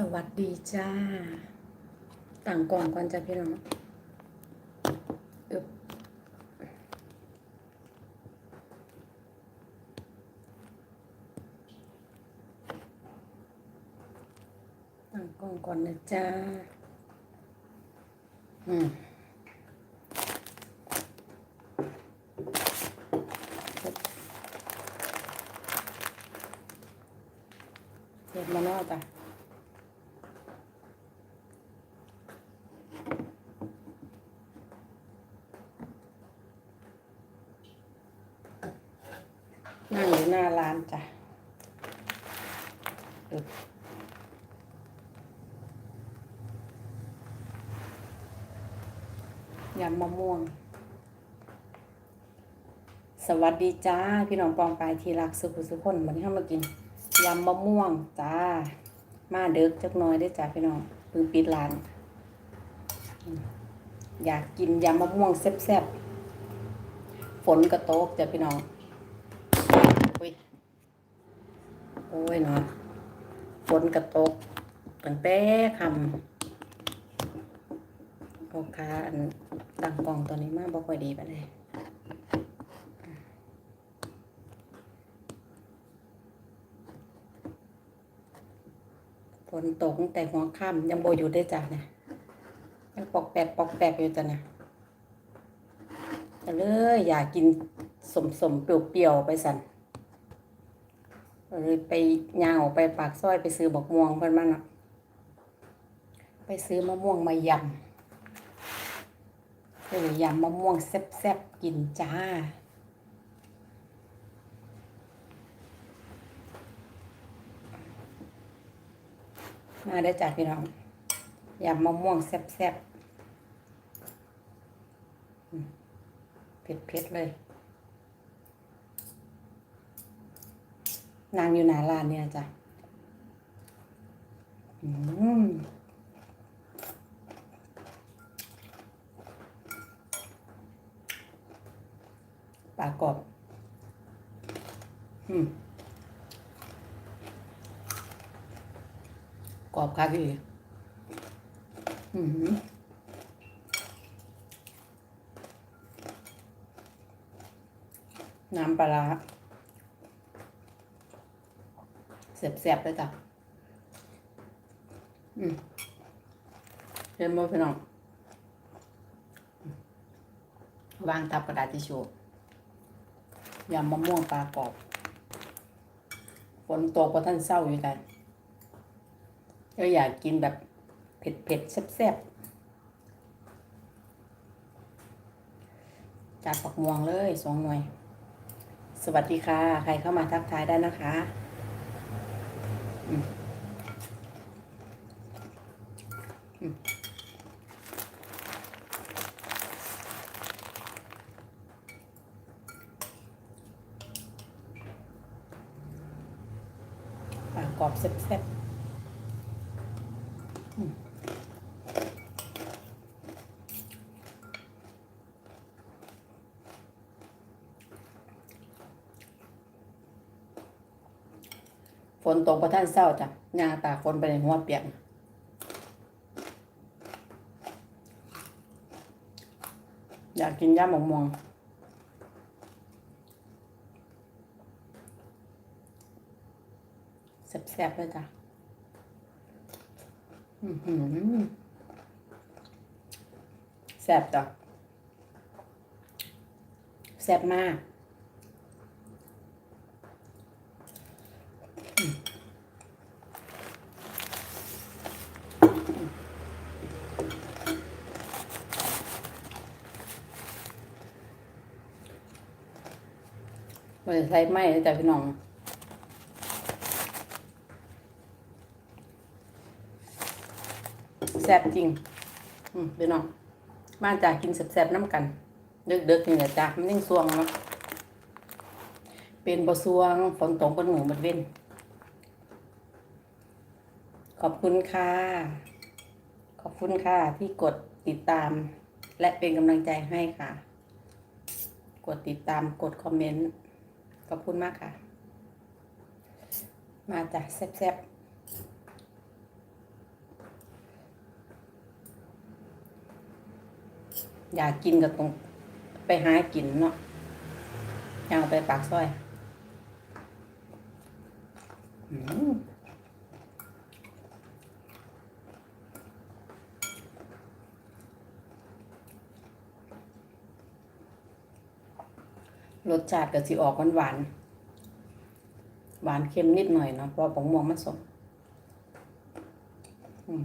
สวัสดีจ้า ต่างกล่องก่อนจ้าพี่น้องอึบต่างกล่องก่อนนะจ้า อืมเห็ดมะนาวจ้ะ นั่งอยู่ หน้าร้านจ้ะยำมะม่วง สวัสดีจ้า พี่น้องปองปายทีรักสุขสุขคนวันนี้เข้ามากินยำมะม่วงจ้า มาเด็กจักน้อยได้จ้าพี่น้องเพิ่งปิดร้านอืมอยากกินยำมะม่วงแซ่บๆฝนกระโตกจ้ะพี่น้อง อุ้ยโอ้ยเนาะฝนกระตกตั้งแต่คำโอคาอันตั้งกล่องตัวนี้มากบ่ค่อยดีไปเลยฝนตกตั้งแต่หัวค่ำยังโบอยู่ได้จ้ะเนี่ยยังปอกแปกปอกแปกอยู่จ้ะเนี่ยแต่เลยอยากกินสมสมๆเปรี้ยวๆไปสั่น เลยไปย่างออกไปปากซอยไปซื้อบอกม่วงเพิ่นมาเนาะไปซื้อมะม่วงมายำซื้อยำมะม่วงแซ่บๆกินจ้ามาได้จากพี่น้องยำมะม่วงแซ่บๆเผ็ดๆเลย นางอยู่หน้าร้านเนี่ยจ้ะอืมปลากรอบอืมกรอบคักอีกอืมน้ำปลา ร้าเสียบๆเลยจ้ะอืมเห็นบ่พี่น้องวางทับกระดาษทิชชู่ยำมะม่วงปลากรอบฝนตกก็ท่านเศร้าอยู่กันก็อยากกินแบบเผ็ดๆแซ่บๆจัดปักม่วงเลยสองหน่วย สวัสดีค่ะ ใครเข้ามาทักทายได้นะคะ กรอบแซ่บๆ ตกประท่านเศร้าจ้ะยางตากฝนไปในหัวเปียกอยากกินย่ามะม่วงแซ่บๆเลยจ้ะแซ่บจ้ะแซ่บมาก มันใส่ไหมเลยจ้ะพี่น้องแซ่บจริง อืมพี่น้องมาจากกินแซ่บๆน้ำกัน เดึกๆนี่แหละจ้ะมันยิ่งสวงเนาะเป็นบะสวงฝนตกบนหมูบนเว้นขอบคุณค่ะ ขอบคุณค่ะ ที่กดติดตาม และเป็นกำลังใจให้ค่ะ กดติดตามกดคอมเมนต์ ขอบคุณมากค่ะ มาจ้ะแซ่บๆอยากกินกับตรงไปหากินเนาะอยากไปปากซอย อืม รสชาติก็สิออกหวานหวานหวานเค็มนิดหน่อยเนาะเพราะผงม่วงมันสมอืม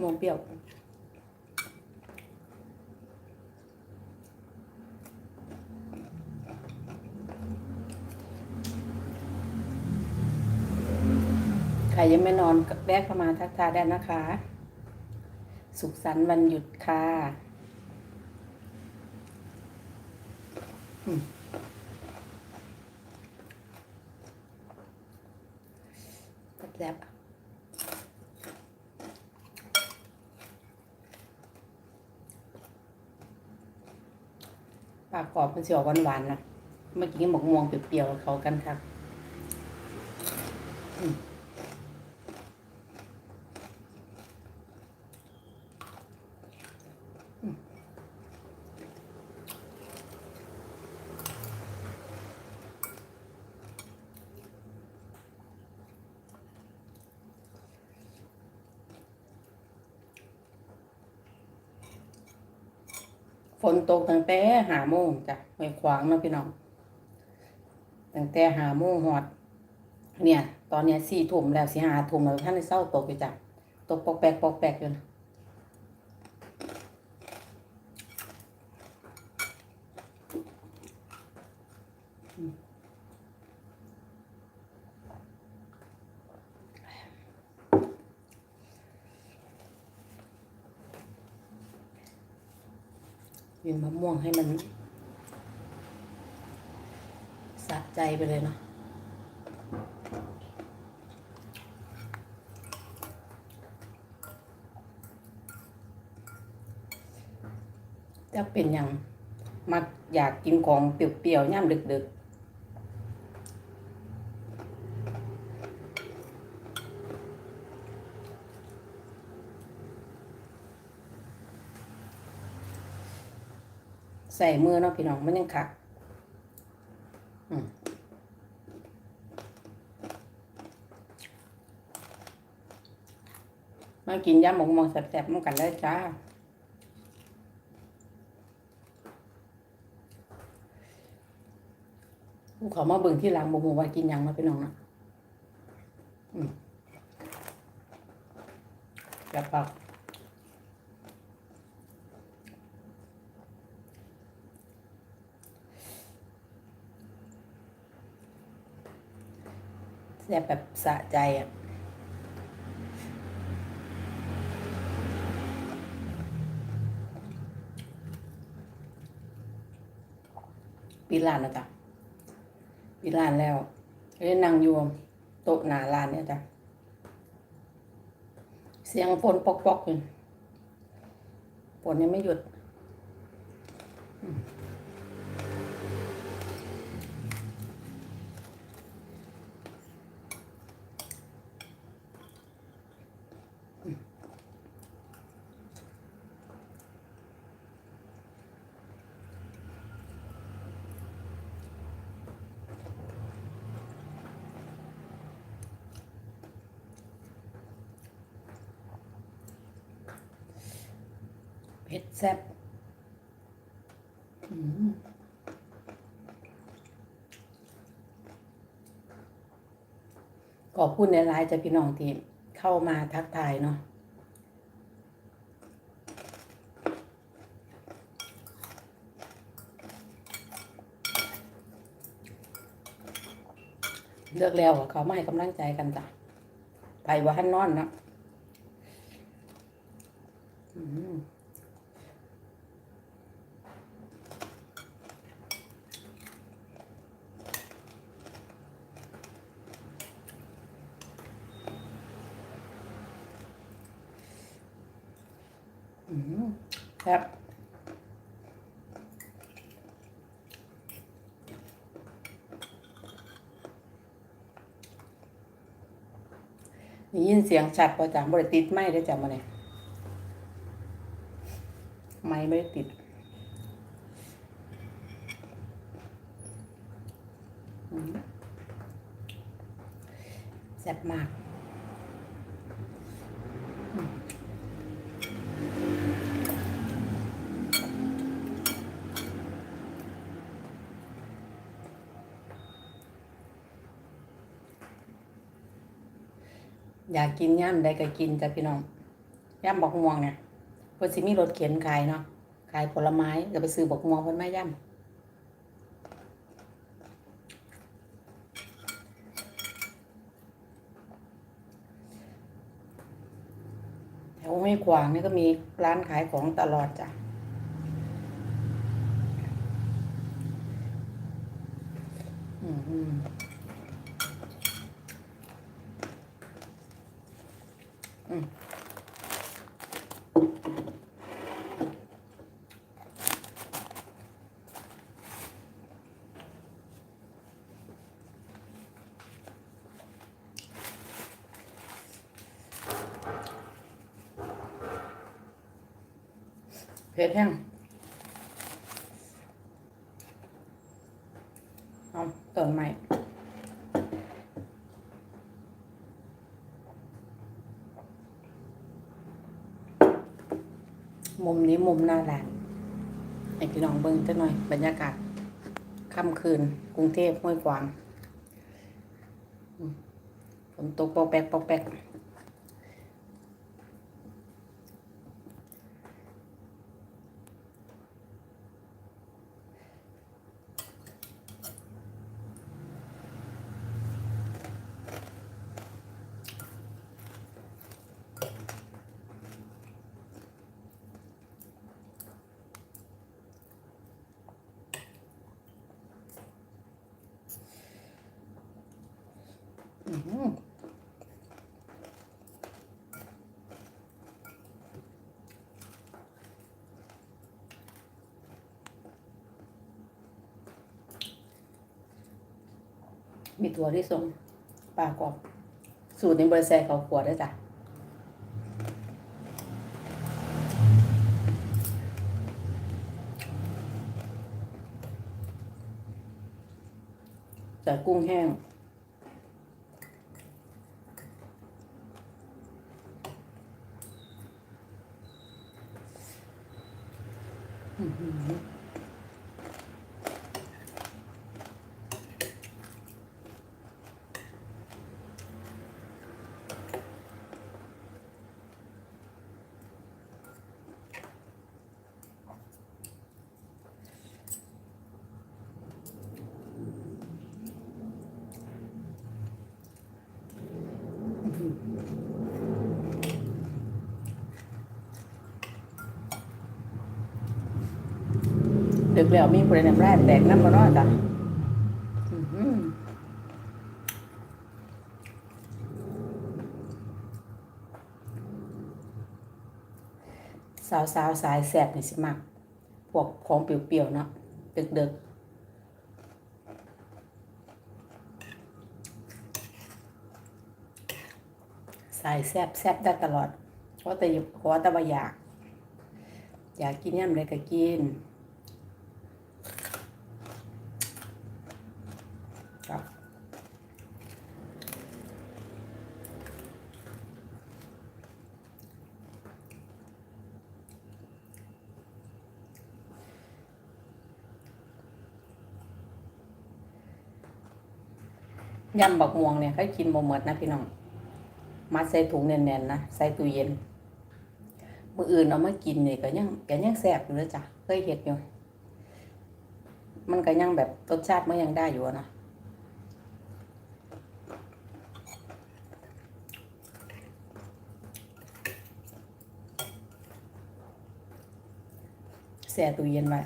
ม่วงเปรี้ยวใครยังไม่นอนก็แวะเข้ามาทักทายได้นะคะ สุขสันต์วันหยุดค่ะอืม แซ่บๆปากกรอบมันสีออกหวานๆนะเมื่อกี้หมกม่วงเปรี้ยวๆเขากันค่ะ ฝนตกตั้งแต่หาโมงจ้ะไม่ขวางเนาะพี่น้องตั้งแต่หาโมงหอด เนี่ย ตอนเนี้ยสี่ทุ่มแล้วสี่หาทุ่มแล้วท่านในเศร้าตกอยู่จ้ะตกปอกแปกปอกแปกอยู่นะ กินมะม่วงให้มันสะใจไปเลยเนาะจะเป็นอย่างมักอยากกินของเปรี้ยวๆย่ำดึกๆ ใส่มือเนาะพี่น้องมันยังคักมากินยำหมกมองแซ่บๆมันกันเลยจ้าผู้เขามาเบิ่งที่หลังบ่ฮู้ว่ากินยังมาพี่น้องนะอืมจับปา กแซ่บแบบสะใจอะปีร้านนะจ๊ะปิดร้านแล้วเลยนั่งยู่โต๊ะหนาร้านเนี่ยจ้ะเสียงฝนปอกๆอยู่ฝนยังไม่หยุด เผ็ดแซ่บขอบคุณในไลน์จากพี่น้องที่ เข้ามาทักทายเนาะเลือกแล้วเขามาให้กำลังใจกันจ้ะไปว่าหันนอนนะ นี่ยินเสียงชัดพอจ้ะบริติดไม่ได้จ้ะมาเนี่ยไม่ไม่ได้ติดแซ่บมาก กินย่ำได้ก็กินจ้ะพี่น้องย่ำบอกม่วงเนี่ยเพิ่นสิมีรถเข็นขายเนาะขายผลไม้ก็ไปซื้อบอกม่วงเพิ่นมาย่ำแถวห้วยขวางนี่ก็มีร้านขายของตลอดจ้ะ อืม อืมอืม เผ็ดแห้งเอาต้นไม้ มุมหน้าแหลานให้พี่น้องเบิ้งจะหน่อยบรรยากาศค่ำคืน กรุงเทพห้วยขวางอืมฝนตกปอกแปกปอกแปก มีถั่วที่ทรงปลากรอบสูตรในบริษัทเขาขวดด้วยจ้ะใส่กุ้งแห้ง อื้อหือ ดึกแล้วมีผู้ใดนำแร่แตกน้ำมาร้อนจ้ะสาวสาวสายแสบนี่สิมักพวกของเปรี้ยวๆเนาะดึกดึกๆสายแซบแซบได้ตลอดเพราะแต่ขอแต่ว่าอยาก อยากกินย่ำเลยก็กิน ยำบักม่วงเนี่ยเขากินบ่หมดนะพี่น้องมัดใส่ถุงแน่นๆนะใส่ตู้เย็นมื้ออื่นเอามากินเนี่ยก็ยังก็ยังแซ่บอยู่เลยจ้ะเคยเฮ็ดอยู่มันก็ยังแบบรสชาติมันยังได้อยู่นะแช่ตู้เย็นไว้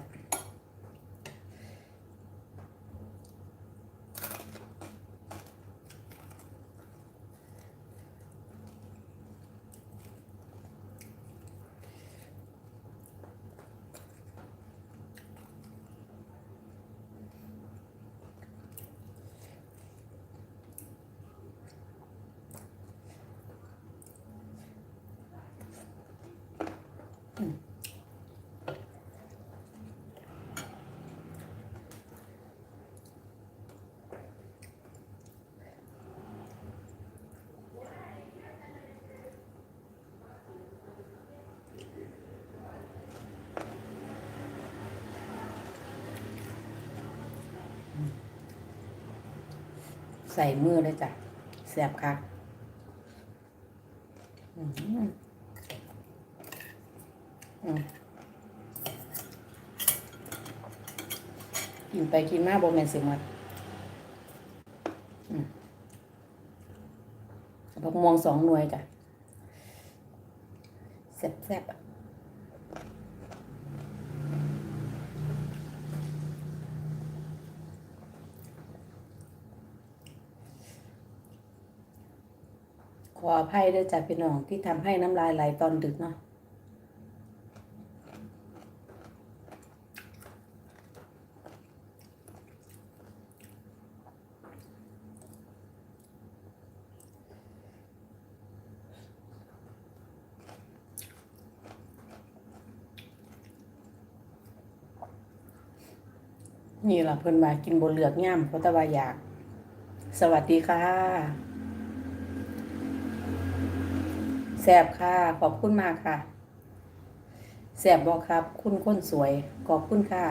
ใส่มือเลยจ้ะแสบคักอืมอืมกินไปกินมาบ่แม่นสิหมดอืมบักม่วงสองหน่วยจ้ะแซ่บๆ อะขออภัยด้วยจ้ะพี่น้องที่ทำให้น้ำลายไหลตอนดึกเนาะนี่ล่ะเพิ่นมากินบนเหลือกย่ำเพราะตะวาอยาก สวัสดีค่ะ แสบค่ะ ขอบคุณมากค่ะ แสบบอกครับ คุณคนสวย ขอบคุณค่ะ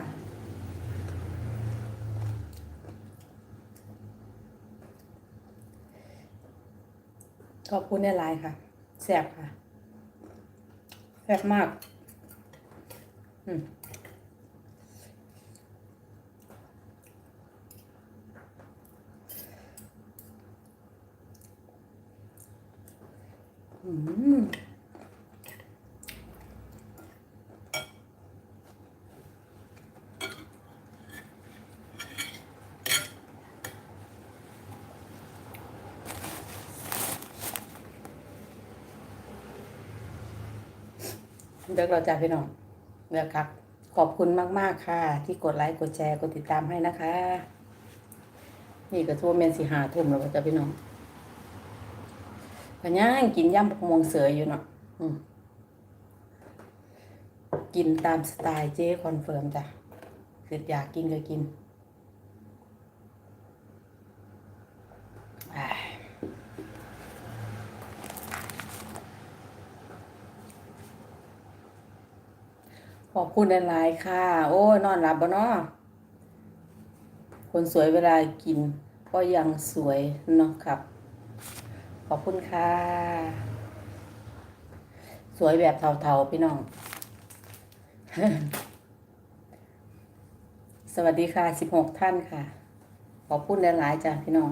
ขอบคุณในไลน์ค่ะ แสบค่ะ แสบมาก อืม เดี๋ยวเราจะพี่น้องเดี๋ยวครับ ขอบคุณมาก ๆ ค่ะ ที่กดไลค์ กดแชร์ กดติดตามให้นะคะ นี่ก็ทั่วเมนสีหาทุ่มแล้วก็จะพี่น้อง พะย่างกินย่ำผักมวงเสืออยู่เนาะอืมกินตามสไตล์เจ๊คอนเฟิร์มจ้ะคืออยากกินก็กินขอบคุณหลายๆค่ะ โอ้ยนอนหลับบ่เนาะคนสวยเวลากินก็ยังสวยเนาะครับ อบคุณค่ะ สวยแบบเทาๆพี่น้อง สวัสดีค่ะสิบหกท่านค่ะ ขอบคุณหลายๆจ้ะพี่น้อง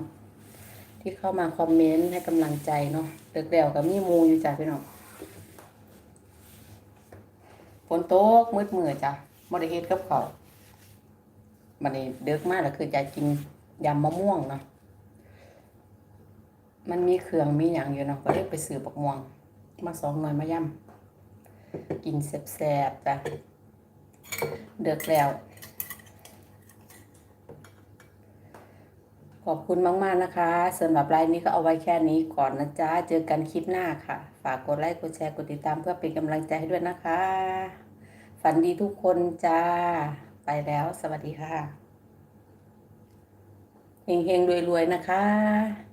ที่เข้ามาคอมเมนต์ให้กำลังใจเนาะเด็กเดี่ยวกับมีหมูอยู่จ้ะพี่น้องฝนตกมืดมืดจ้ะบริเฮ็ดกับเขาวบันนี้เด็กมากแล้วคือจะกินยำมะม่วงเนาะ มันมีเครื่องมีอย่างอยู่เนาะก็เลยไปซื้อบักม่วง มาสองหน่วยมาย่ำกินแซ่บๆจ้ะเดือกแล้ว ขอบคุณมาก ๆ นะคะสำหรับไลน์นี้ก็เอาไว้แค่นี้ก่อนนะจ๊ะ เจอกันคลิปหน้าค่ะ ฝากกดไลค์กดแชร์กดติดตามเพื่อเป็นกำลังใจให้ด้วยนะคะ ฝันดีทุกคนจ้า ไปแล้วสวัสดีค่ะเฮงๆรวยๆนะคะ